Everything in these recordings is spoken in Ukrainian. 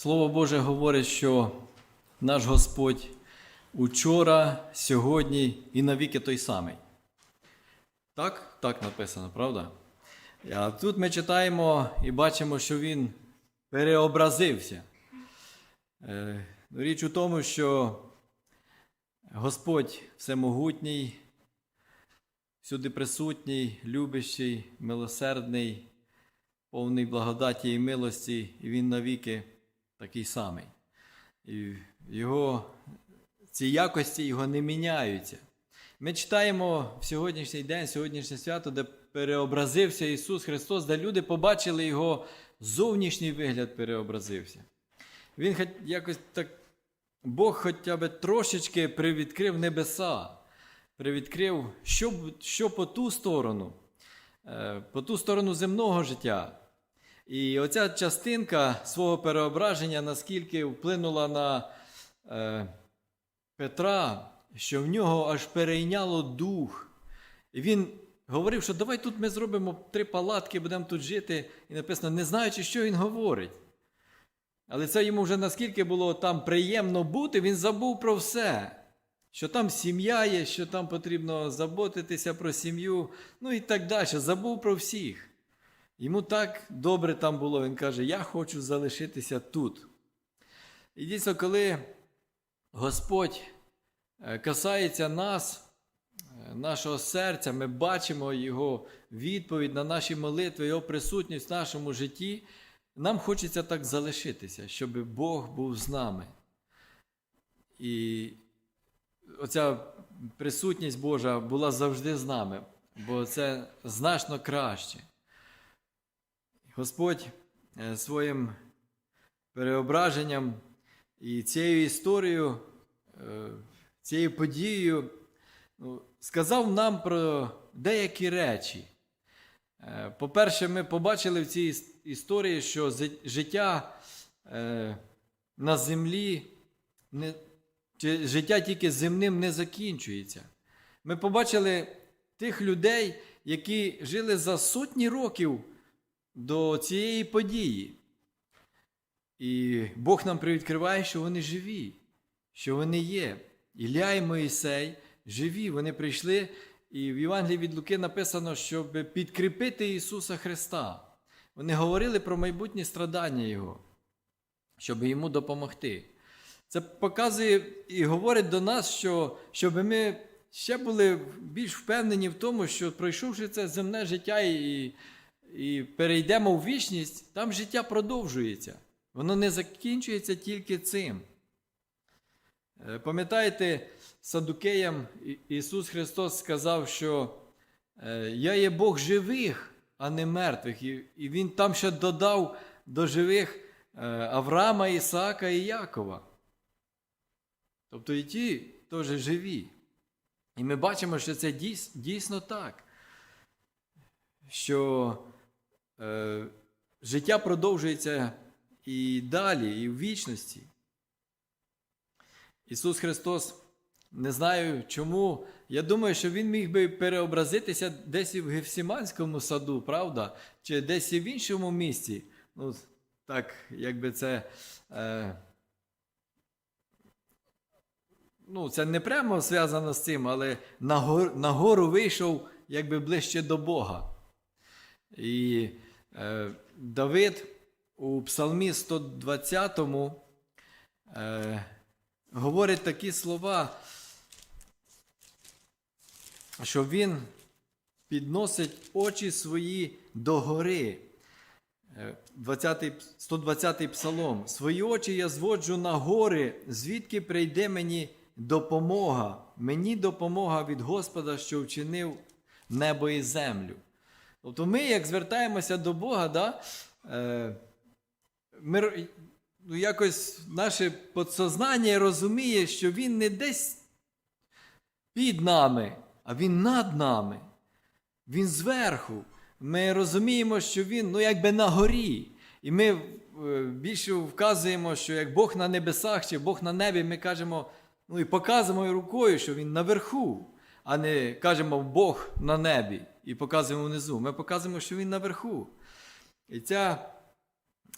Слово Боже говорить, що наш Господь учора, сьогодні і навіки той самий. Так? Так написано, правда? А тут ми читаємо і бачимо, що він переобразився. Е, Річ у тому, що Господь всемогутній, всюди присутній, любящий, милосердний, повний благодаті і милості, і Він навіки такий самий. І його, ці якості його не міняються. Ми читаємо в сьогоднішній день, сьогоднішнє свято, де переобразився Ісус Христос, де люди побачили Його зовнішній вигляд переобразився. Він якось так, Бог хоча б трошечки привідкрив небеса, привідкрив, що, що по ту сторону, е, по ту сторону земного життя. І оця частинка свого переображення наскільки вплинула на е, Петра, що в нього аж перейняло дух. І він говорив, що давай тут ми зробимо три палатки, будемо тут жити. І написано, не знаючи, що він говорить. Але це йому вже наскільки було там приємно бути, він забув про все. Що там сім'я є, що там потрібно заботитися про сім'ю, ну і так далі. Забув про всіх. Йому так добре там було, він каже: Я хочу залишитися тут. І дійсно, коли Господь е, касається нас, е, нашого серця, ми бачимо Його відповідь на наші молитви, Його присутність в нашому житті, нам хочеться так залишитися, щоб Бог був з нами. І оця присутність Божа була завжди з нами, бо це значно краще. Господь е, своїм переображенням і цією історією, е, цією подією ну, сказав нам про деякі речі. Е, По-перше, ми побачили в цій історії, що життя на землі, чи життя тільки земним не закінчується. Ми побачили тих людей, які жили за сотні років до цієї події. І Бог нам привідкриває, що вони живі, що вони є. Ілля і Моїсей живі, вони прийшли, і в Євангелії від Луки написано, щоб підкріпити Ісуса Христа. Вони говорили про майбутні страдання Його, щоб йому допомогти. Це показує і говорить до нас, що щоб ми ще були більш впевнені в тому, що пройшовши це земне життя і, і перейдемо в вічність, там життя продовжується. Воно не закінчується тільки цим. Е, Пам'ятаєте, Садукеям Ісус Христос сказав, що е, я є Бог живих, а не мертвих. І, Він там ще додав до живих е, Авраама, Ісаака і Якова. Тобто і ті теж живі. І ми бачимо, що це дійсно так. Що е, життя продовжується і далі, і в вічності. Ісус Христос, не знаю чому, я думаю, що Він міг би переобразитися десь і в Гефсіманському саду, правда? Чи десь і в іншому місці. Ну, так, якби це. Е, ну, це не прямо зв'язано з цим, але на, гор, гору вийшов якби ближче до Бога. І Давид у Псалмі 120 е, говорить такі слова, що він підносить очі свої до гори. Е, 20, 120 псалом. Свої очі я зводжу на гори, звідки прийде мені допомога. Мені допомога від Господа, що вчинив небо і землю. Тобто ми, як звертаємося до Бога, да, е, ми ну, якось наше підсознання розуміє, що Він не десь під нами, а Він над нами. Він зверху. Ми розуміємо, що він ну, якби на горі. І ми е, більше вказуємо, що як Бог на небесах чи Бог на небі, ми кажемо, ну і показуємо рукою, що він наверху, а не кажемо Бог на небі і показуємо внизу. Ми показуємо, що він наверху. І ця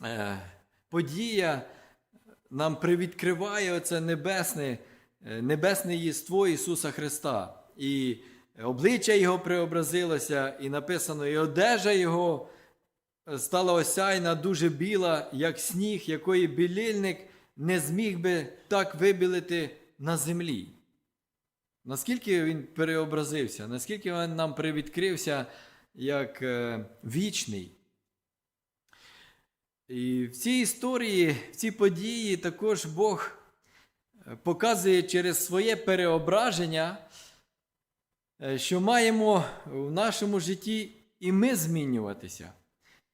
е, подія нам привідкриває оце небесне, е, небесне єство Ісуса Христа. І обличчя Його преобразилося, і написано, і одежа Його стала осяйна, дуже біла, як сніг, якої білильник не зміг би так вибілити на землі. Наскільки він переобразився, наскільки він нам привідкрився як е, вічний. І в цій історії, в цій події також Бог е, показує через своє переображення, е, що маємо в нашому житті і ми змінюватися.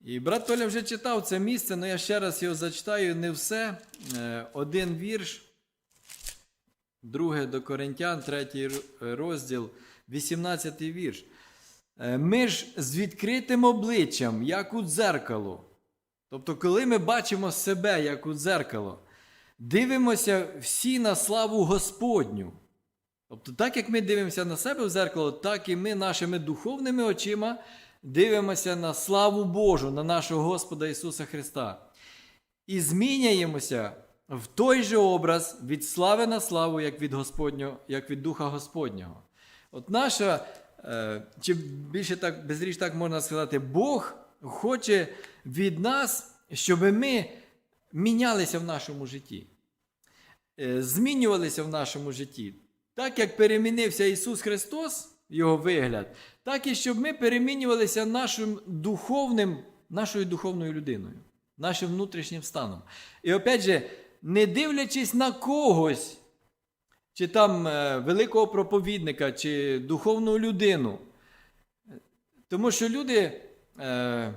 І брат Толя вже читав це місце, але я ще раз його зачитаю не все. Один вірш, друге до Коринтян, третій розділ, 18 вірш. Е, Ми ж з відкритим обличчям, як у дзеркало. Тобто, коли ми бачимо себе, як у дзеркало, дивимося всі на славу Господню. Тобто, так як ми дивимося на себе в дзеркало, так і ми нашими духовними очима дивимося на славу Божу, на нашого Господа Ісуса Христа. І зміняємося в той же образ від слави на славу, як від Господнього, як від Духа Господнього. От наша, е, чи більше так, безріч так можна сказати, Бог хоче від нас, щоб ми мінялися в нашому житті, е, змінювалися в нашому житті. Так як перемінився Ісус Христос, Його вигляд, так і щоб ми перемінювалися нашим духовним, нашою духовною людиною, нашим внутрішнім станом. І опять же, не дивлячись на когось, чи там е, великого проповідника, чи духовну людину. Тому що люди е,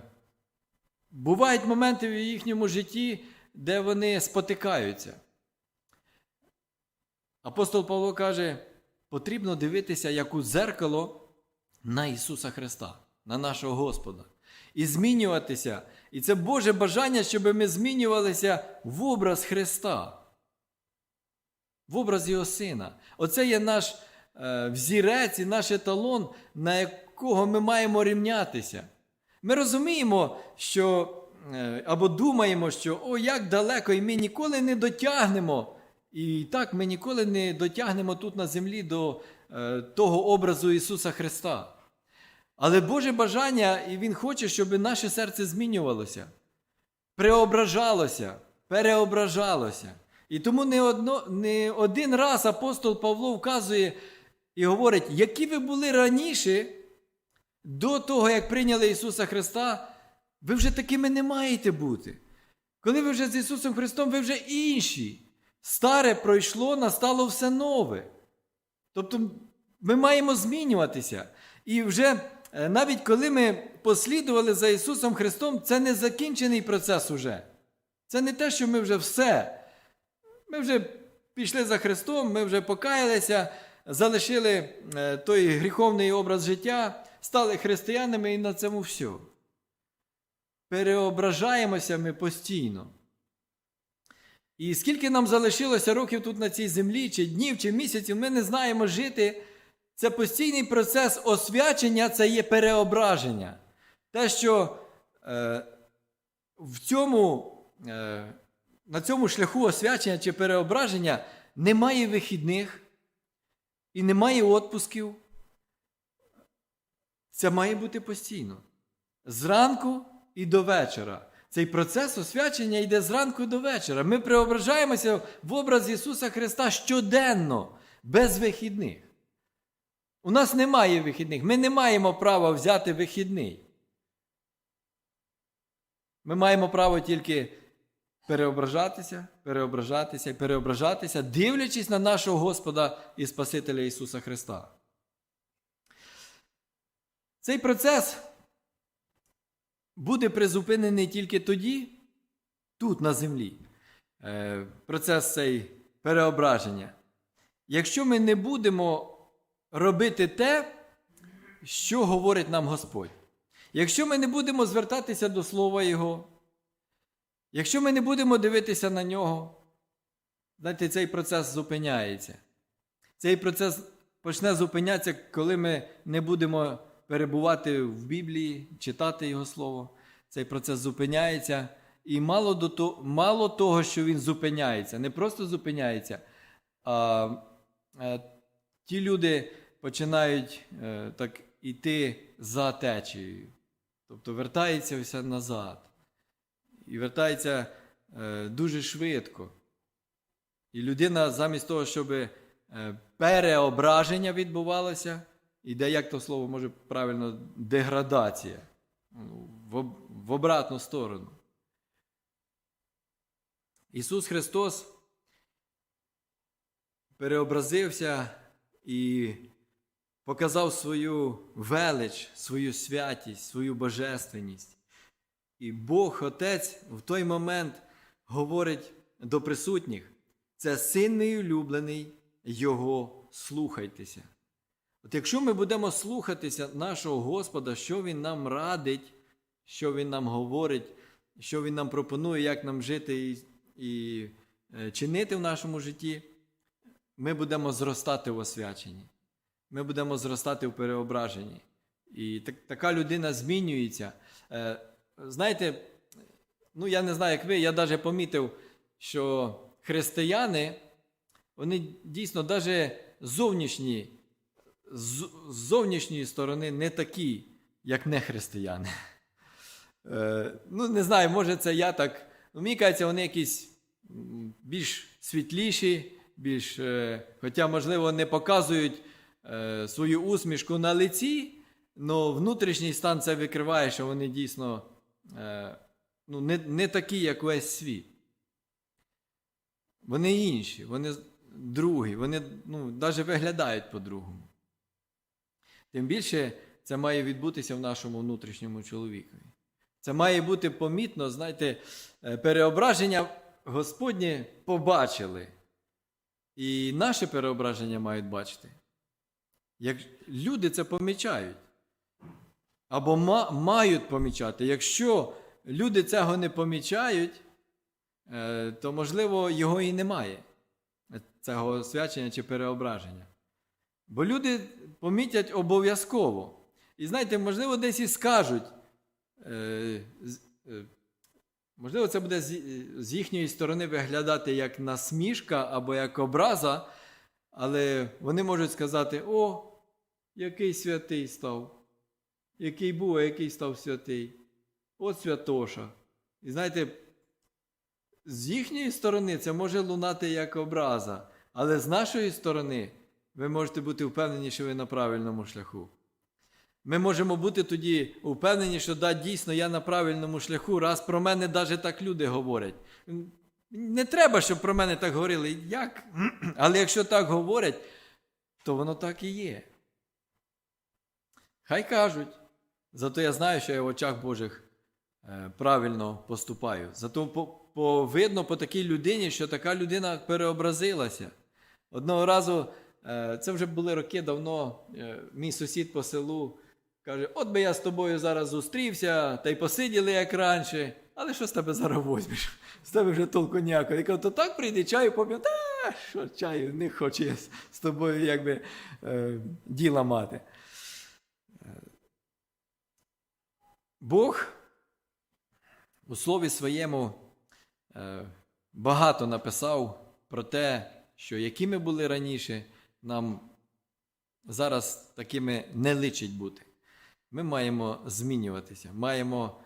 бувають моменти в їхньому житті, де вони спотикаються. Апостол Павло каже, потрібно дивитися як у дзеркало на Ісуса Христа, на нашого Господа. І змінюватися. І це Боже бажання, щоб ми змінювалися в образ Христа, в образ Його Сина. Оце є наш е, взірець і наш еталон, на якого ми маємо рівнятися. Ми розуміємо, що е, або думаємо, що о, як далеко, і ми ніколи не дотягнемо. І так ми ніколи не дотягнемо тут на землі до е, того образу Ісуса Христа. Але Боже бажання, і Він хоче, щоб наше серце змінювалося, преображалося, переображалося. І тому не, одно, не один раз апостол Павло вказує і говорить, які ви були раніше, до того, як прийняли Ісуса Христа, ви вже такими не маєте бути. Коли ви вже з Ісусом Христом, ви вже інші. Старе пройшло, настало все нове. Тобто ми маємо змінюватися. І вже навіть коли ми послідували за Ісусом Христом, це не закінчений процес уже. Це не те, що ми вже все. Ми вже пішли за Христом, ми вже покаялися, залишили е, той гріховний образ життя, стали християнами і на цьому все. Переображаємося ми постійно. І скільки нам залишилося років тут на цій землі, чи днів, чи місяців, ми не знаємо жити. Це постійний процес освячення, це є переображення. Те, що е, в цьому, е, на цьому шляху освячення чи переображення немає вихідних і немає відпусків. Це має бути постійно. Зранку і до вечора. Цей процес освячення йде зранку до вечора. Ми преображаємося в образ Ісуса Христа щоденно, без вихідних. У нас немає вихідних. Ми не маємо права взяти вихідний. Ми маємо право тільки переображатися, переображатися і переображатися, дивлячись на нашого Господа і Спасителя Ісуса Христа. Цей процес буде призупинений тільки тоді, тут на землі, е, процес цей переображення. Якщо ми не будемо робити те, що говорить нам Господь. Якщо ми не будемо звертатися до Слова Його, якщо ми не будемо дивитися на нього, знаєте, цей процес зупиняється. Цей процес почне зупинятися, коли ми не будемо перебувати в Біблії, читати Його Слово. Цей процес зупиняється, І мало, до то, мало того, що він зупиняється, не просто зупиняється, а е, ті люди починають е, так іти за течією. Тобто вертається все назад. І вертається е, дуже швидко. І людина замість того, щоб е, переображення відбувалося, іде, як то слово може правильно, деградація ну, в, в обратну сторону. Ісус Христос переобразився і показав свою велич, свою святість, свою божественність. І Бог Отець в той момент говорить до присутніх: це син мій улюблений, Його слухайтеся. От якщо ми будемо слухатися нашого Господа, що Він нам радить, що Він нам говорить, що Він нам пропонує, як нам жити і, і е, чинити в нашому житті, ми будемо зростати в освяченні. Ми будемо зростати в переображенні. І так, така людина змінюється. Е, знаєте, ну я не знаю, як ви, я навіть помітив, що християни, вони дійсно навіть зовнішні, з зовнішньої сторони не такі, як не християни. Е, ну, не знаю, може це я так. Ну, мені кажеться, вони якісь більш світліші, більш, е, хоча, можливо, не показують е, свою усмішку на лиці, але внутрішній стан це викриває, що вони дійсно е, ну, не, не такі, як весь світ. Вони інші, вони другі, вони ну, навіть виглядають по-другому. Тим більше це має відбутися в нашому внутрішньому чоловікові. Це має бути помітно, знаєте, е, переображення Господнє побачили. І наше переображення мають бачити. Як люди це помічають. Або ма- мають помічати. Якщо люди цього не помічають, е, то, можливо, його і немає, цього освячення чи переображення. Бо люди помітять обов'язково. І знаєте, можливо, десь і скажуть. е, е, Можливо, це буде з їхньої сторони виглядати як насмішка або як образа, але вони можуть сказати: о, який святий став, який був, а який став святий. От святоша. І знаєте, з їхньої сторони це може лунати як образа, але з нашої сторони ви можете бути впевнені, що ви на правильному шляху. Ми можемо бути тоді впевнені, що да, дійсно я на правильному шляху, раз про мене навіть так люди говорять. Не треба, щоб про мене так говорили. Як? Але якщо так говорять, то воно так і є. Хай кажуть. Зато я знаю, що я в очах Божих е, правильно поступаю. Зато по, по, видно по такій людині, що така людина переобразилася. Одного разу, е, це вже були роки давно, е, мій сусід по селу каже: От би я з тобою зараз зустрівся, та й посиділи як раніше, але що з тебе зараз возьмеш? З тебе вже толку ніякого. Я кажу, то так прийди, чаю поп'ю. Та що чаю, не хочу я з- тобою якби діла мати. Бог у слові своєму е, багато написав про те, що які ми були раніше, нам зараз такими не личить бути. Ми маємо змінюватися, маємо,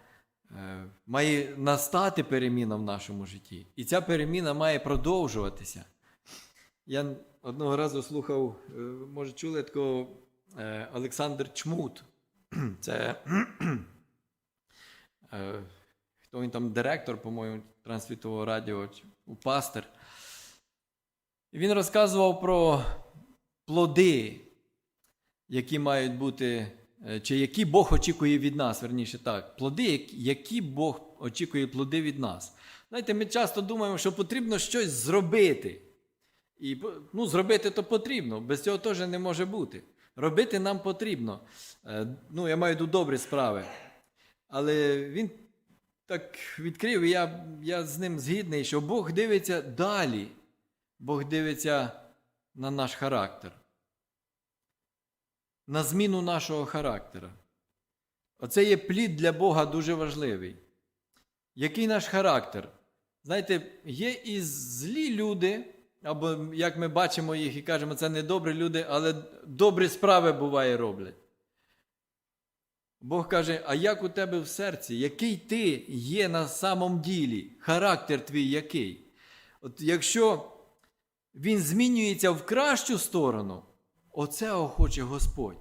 е, має настати переміна в нашому житті. І ця переміна має продовжуватися. Я одного разу слухав, е, може, чули такого Олександр Чмут. Це хто він там директор, по-моєму, трансвітового радіо, пастир. І він розказував про плоди, які мають бути, е, чи які Бог очікує від нас, верніше так, плоди, які- Бог очікує плоди від нас. Знаєте, ми часто думаємо, що потрібно щось зробити. І ну, зробити то потрібно, без цього теж не може бути. Робити нам потрібно. Е, Ну, я маю в добрі справи. Але він так відкрив, і я, я з ним згідний, що Бог дивиться далі. Бог дивиться на наш характер, на зміну нашого характера. Оце є плід для Бога дуже важливий. який наш характер. Знаєте, є і злі люди, або як ми бачимо їх і кажемо, це не добрі люди, але добрі справи буває роблять. Бог каже: а як у тебе в серці? Який ти є на самом ділі? Характер твій який? От якщо він змінюється в кращу сторону, оце хоче Господь.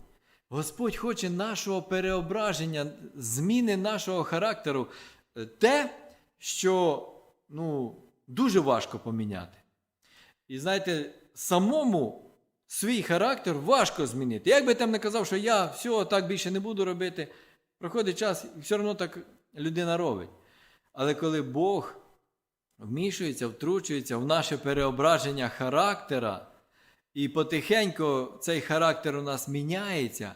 Господь хоче нашого переображення, зміни нашого характеру, е, те, що ну, дуже важко поміняти. І знаєте, самому свій характер важко змінити. Як би там не казав, що я все так більше не буду робити, проходить час, і все одно так людина робить. Але коли Бог вмішується, втручується в наше переображення характера, і потихеньку цей характер у нас міняється,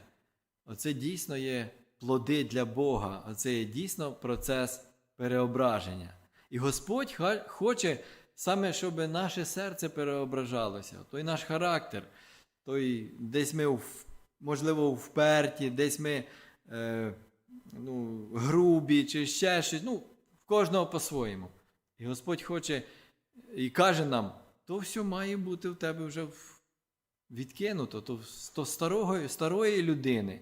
оце дійсно є плоди для Бога, оце є дійсно процес переображення. І Господь хоче саме, щоб наше серце переображалося, той наш характер, той десь ми, можливо, вперті, десь ми е, ну, грубі чи ще щось. Ну, в кожного по-своєму. І Господь хоче і каже нам, то все має бути в тебе вже відкинуто, то, то старого, старої людини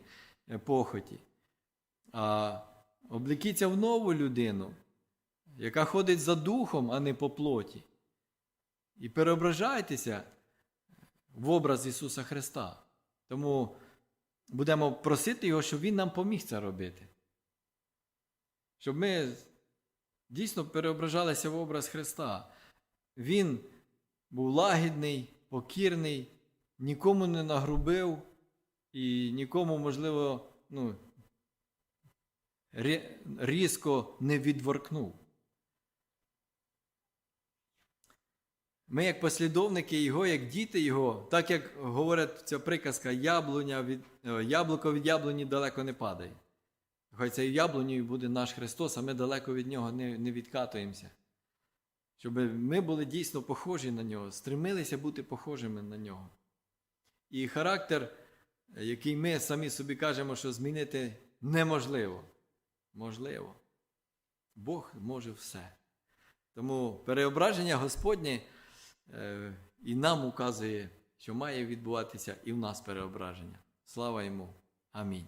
е, похоті. А облікіться в нову людину, яка ходить за духом, а не по плоті. І переображайтеся в образ Ісуса Христа. Тому будемо просити Його, щоб Він нам поміг це робити. Щоб ми дійсно переображалися в образ Христа. Він був лагідний, покірний, нікому не нагрубив і нікому, можливо, ну, різко не відворкнув. Ми, як послідовники Його, як діти Його, так як говорить ця приказка, яблуня від, е, яблуко від яблуні далеко не падає. Хай цей яблунею буде наш Христос, а ми далеко від Нього не, не відкатуємося. Щоб ми були дійсно похожі на нього, стремилися бути похожими на нього. І характер, який ми самі собі кажемо, що змінити неможливо. Можливо. Бог може все. Тому переображення Господнє і нам указує, що має відбуватися і в нас переображення. Слава йому. Амінь.